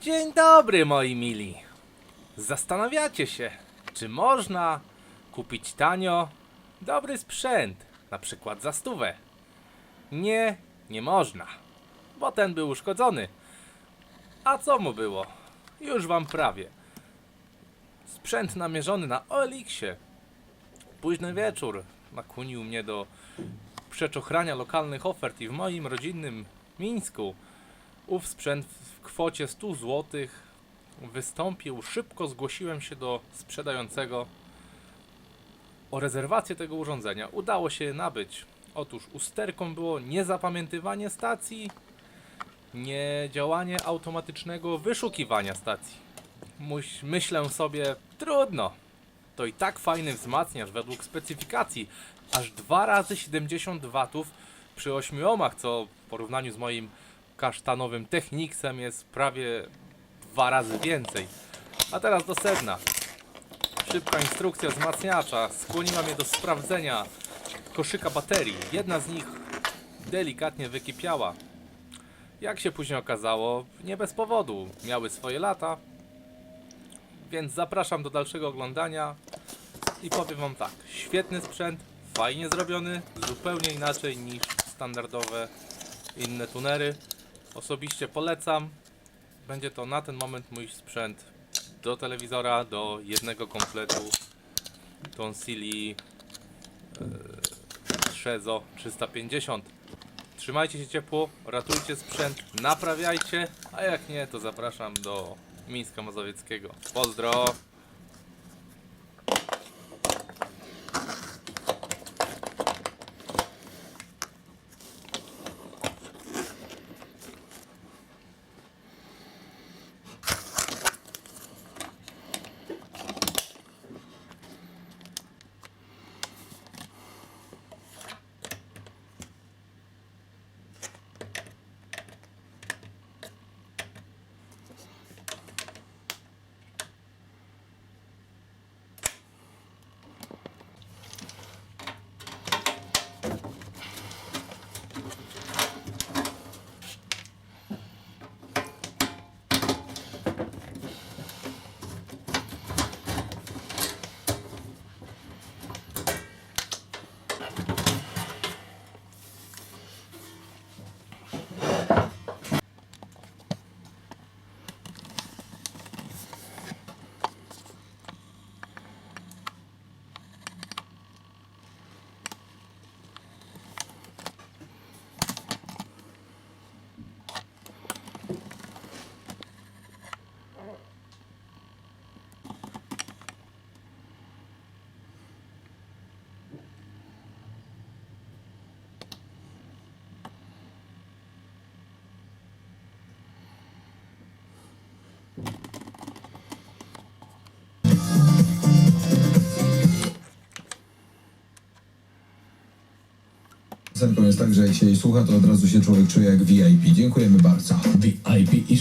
Dzień dobry, moi mili. Zastanawiacie się, czy można kupić tanio dobry sprzęt, na przykład za stówę? Nie, nie można, bo ten był uszkodzony. A co mu było? Już wam prawie. Sprzęt namierzony na OLX-ie. Późny wieczór nakłonił mnie do przeczochrania lokalnych ofert i w moim rodzinnym Mińsku ów sprzęt w kwocie 100 zł wystąpił. Szybko zgłosiłem się do sprzedającego o rezerwację tego urządzenia. Udało się je nabyć. Otóż usterką było niezapamiętywanie stacji, nie działanie automatycznego wyszukiwania stacji. Muś, myślę sobie, trudno. To i tak fajny wzmacniacz według specyfikacji. Aż 2 razy 70 watów przy 8 ohmach, co w porównaniu z moim kasztanowym Technicsem jest prawie dwa razy więcej. A teraz do sedna. Szybka instrukcja wzmacniacza skłoniła mnie do sprawdzenia koszyka baterii. Jedna z nich delikatnie wykipiała. Jak się później okazało, nie bez powodu. Miały swoje lata. Więc zapraszam do dalszego oglądania i powiem wam tak. Świetny sprzęt, fajnie zrobiony, zupełnie inaczej niż standardowe inne tunery. Osobiście polecam. Będzie to na ten moment mój sprzęt do telewizora, do jednego kompletu Tonsili e, Trzezo 350. Trzymajcie się ciepło, ratujcie sprzęt, naprawiajcie, a jak nie, to zapraszam do Mińska Mazowieckiego. Pozdro! Jest tak, że jak się jej słucha, to od razu się człowiek czuje jak VIP. Dziękujemy bardzo. VIP i